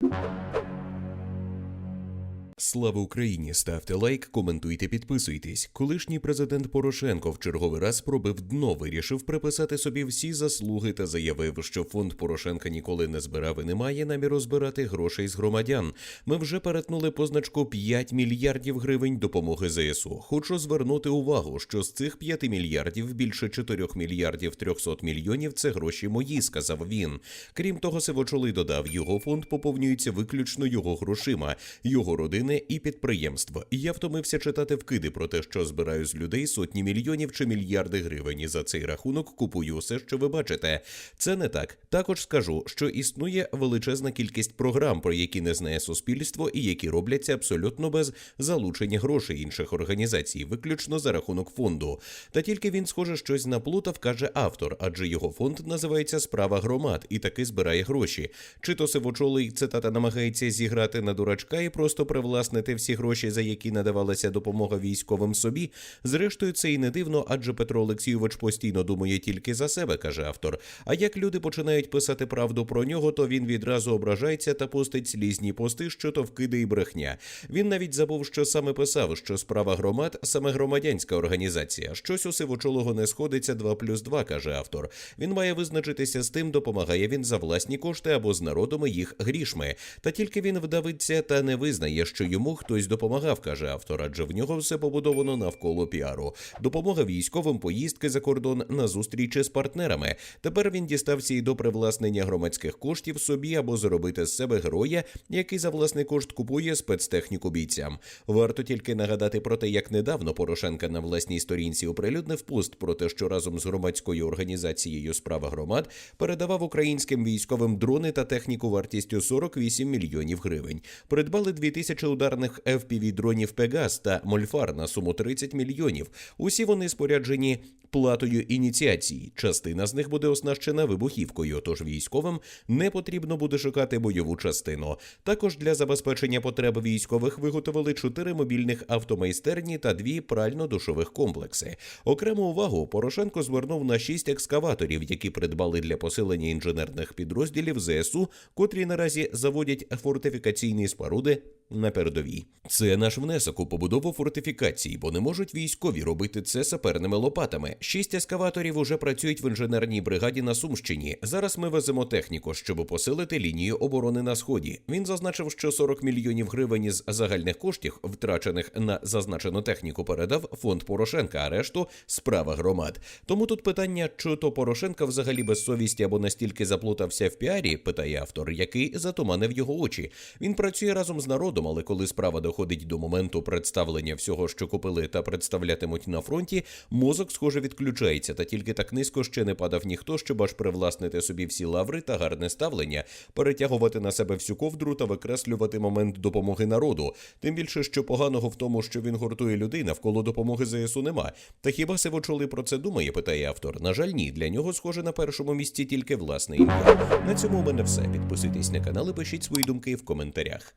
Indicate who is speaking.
Speaker 1: you Слава Україні! Ставте лайк, коментуйте, підписуйтесь. Колишній президент Порошенко в черговий раз пробив дно, вирішив приписати собі всі заслуги та заявив, що фонд Порошенка ніколи не збирав і не має наміру збирати грошей з громадян. Ми вже перетнули позначку 5 мільярдів гривень допомоги ЗСУ. Хочу звернути увагу, що з цих 5 мільярдів більше 4 мільярдів 300 мільйонів це гроші мої, сказав він. Крім того, Сивочолий додав, його фонд поповнюється виключно його грошима, його родини і підприємства. І я втомився читати вкиди про те, що збираю з людей сотні мільйонів чи мільярди гривень. І за цей рахунок купую все, що ви бачите. Це не так. Також скажу, що існує величезна кількість програм, про які не знає суспільство, і які робляться абсолютно без залучення грошей інших організацій, виключно за рахунок фонду. Та тільки він, схоже, щось наплутав, каже автор, адже його фонд називається Справа громад і таки збирає гроші. Чи то сивочолий цитата намагається зіграти на дурачка і просто привласнити всі гроші, за які надавалася допомога військовим собі. Зрештою, це і не дивно, адже Петро Олексійович постійно думає тільки за себе, каже автор. А як люди починають писати правду про нього, то він відразу ображається та постить слізні пости, що то вкиди і брехня. Він навіть забув, що саме писав, що справа громад саме громадянська організація. Щось у сивочолого не сходиться 2 плюс 2, каже автор. Він має визначитися з тим, допомагає він за власні кошти або з народом і їх грішми. Та тільки він вдавиться та не визнає, що йому хтось допомагав, каже автор, адже в нього все побудовано навколо піару. Допомога військовим, поїздки за кордон на зустрічі з партнерами. Тепер він дістався і до привласнення громадських коштів собі або зробити з себе героя, який за власний кошт купує спецтехніку бійцям. Варто тільки нагадати про те, як недавно Порошенка на власній сторінці оприлюднив пост про те, що разом з громадською організацією справа громад передавав українським військовим дрони та техніку вартістю 48 мільйонів гривень. Придбали 2000 ударних fpv дронів Пегас та Мольфар на суму 30 мільйонів. Усі вони споряджені платою ініціації. Частина з них буде оснащена вибухівкою, тож військовим не потрібно буде шукати бойову частину. Також для забезпечення потреб військових виготовили чотири мобільних автомайстерні та дві прально-душових комплекси. Окрему увагу Порошенко звернув на шість екскаваторів, які придбали для посилення інженерних підрозділів ЗСУ, котрі наразі заводять фортифікаційні споруди на передовій. Це наш внесок у побудову фортифікацій, бо не можуть військові робити це саперними лопатами. Шість ескаваторів уже працюють в інженерній бригаді на Сумщині. Зараз ми веземо техніку, щоб посилити лінію оборони на сході. Він зазначив, що 40 мільйонів гривень із загальних коштів, втрачених на зазначену техніку, передав фонд Порошенка, а решту справа громад. Тому тут питання, чи то Порошенка взагалі без совісті або настільки заплутався в піарі, питає автор, який затуманив його очі. Він працює разом з народом, але коли справа доходить до моменту представлення всього, що купили та представлятимуть на фронті, мозок, схоже, відключається, та тільки так низько ще не падав ніхто, щоб аж привласнити собі всі лаври та гарне ставлення, перетягувати на себе всю ковдру та викреслювати момент допомоги народу. Тим більше, що поганого в тому, що він гуртує людей навколо допомоги ЗСУ нема. Та хіба Сивочолий про це думає? питає автор. На жаль, ні. Для нього схоже на першому місці тільки власне ім'я. На цьому у мене все. Підписуйтесь на канал і пишіть свої думки в коментарях.